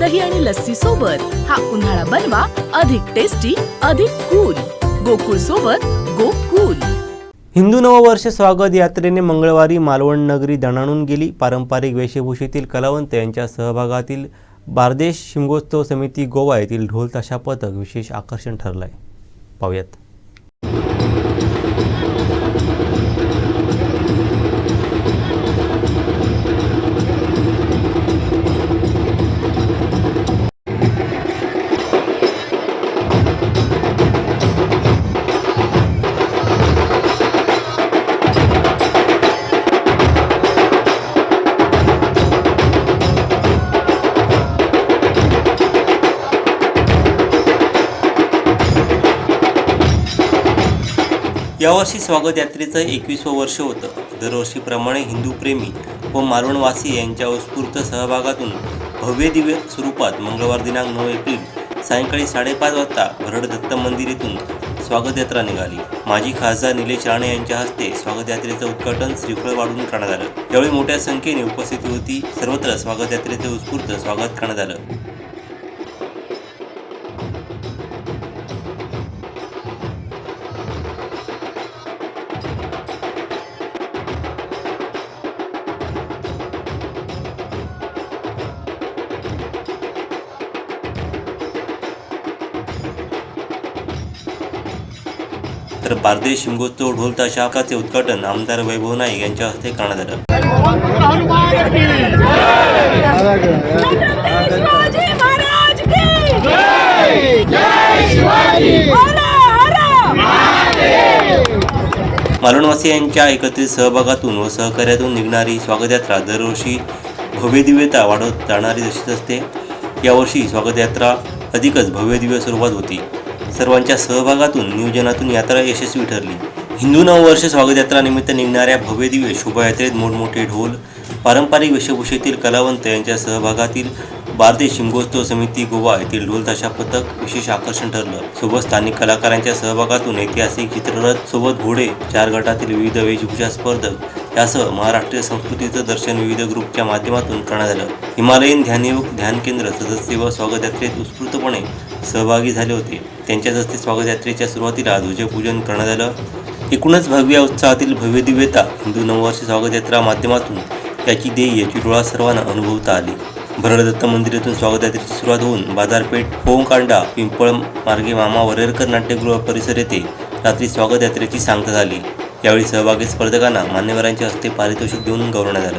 दही आणि लस्सी सोबत हा उन्हाळा बनवा अधिक टेस्टी अधिक कूल गोकुळ सोबत गोकुल. हिंदू नववर्ष स्वागत यात्रेने मंगळवारी मालवण नगरी दणाणून गेली. पारंपरिक वेशभूषेतील कलावंत यांच्या सहभागातील बारदेश शिमगोत्सव समिती गोवा येथील ढोल ताशा पथक विशेष आकर्षण ठरलं आहे पाहूयात. यावर्षी स्वागत यात्रेचं एकवीसवं वर्ष होतं. दरवर्षीप्रमाणे हिंदू प्रेमी व मालवणवासी यांच्या उत्स्फूर्त सहभागातून भव्य दिव्य स्वरूपात मंगळवार दिनांक नऊ एप्रिल सायंकाळी साडेपाच वाजता भरड दत्त मंदिर येथून स्वागत यात्रा निघाली. माजी खासदार निलेश राणे यांच्या हस्ते स्वागत यात्रेचं उद्घाटन श्रीफळ वाढून करण्यात आलं. यावेळी मोठ्या संख्येने उपस्थिती होती. सर्वत्र स्वागत यात्रेचे उत्स्फूर्त स्वागत करण्यात आलं. तर बार्देश शिमगोत्सव ढोल ताशाकाचे उद्घाटन आमदार वैभव नाईक यांच्या हस्ते करण्यात आलं. मालवणवासियांच्या मालवणवासी यांच्या एकत्रित सहभागातून व सहकार्यातून निघणारी स्वागतयात्रा दरवर्षी भव्यदिव्यता वाढवत जाणारी दिसत असते. यावर्षी स्वागतयात्रा अधिकच भव्यदिव्य स्वरूपात होती. सर्वांच्या सहभागातून नियोजनातून यात्रा यशस्वी ठरली. हिंदू नववर्ष स्वागतयात्रानिमित्त निघणाऱ्या भव्य दिव्य शोभायात्रेत मोठमोठे ढोल पारंपरिक वेशभूषेतील कलावंत यांच्या सहभागातील बारदेश शिमगोत्सव समिती गोवा येथील ढोल ताशा पथक विशेष आकर्षण ठरलं. सोबत स्थानिक कलाकारांच्या सहभागातून ऐतिहासिक चित्ररथ सोबत घोडे चार गटातील विविध वेशभूषा स्पर्धक यासह महाराष्ट्रीय संस्कृतीचं दर्शन विविध ग्रुपच्या माध्यमातून करण्यात आलं. हिमालयीन ध्यानयोग ध्यान केंद्र सदस्य व स्वागत यात्रेत उत्स्फूर्तपणे सहभागी झाले होते. त्यांच्याच हस्ते स्वागत यात्रेच्या सुरुवातीला ध्वजपूजन करण्यात आलं. एकूणच भव्य उत्साहातील भव्य दिव्यता हिंदू नववर्ष स्वागत यात्रा माध्यमातून याची देय याची डोळा सर्वांना अनुभवता आली. भरड दत्त मंदिरातून स्वागत यात्रेची सुरुवात होऊन बाजारपेठ होमकांडा पिंपळ मार्गे मामा वरेरकर नाट्यगृह परिसर येथे रात्री स्वागत यात्रेची सांगता झाली. यावेळी सहभागी स्पर्धकांना मान्यवरांच्या हस्ते पारितोषिक देऊन गौरवण्यात आलं.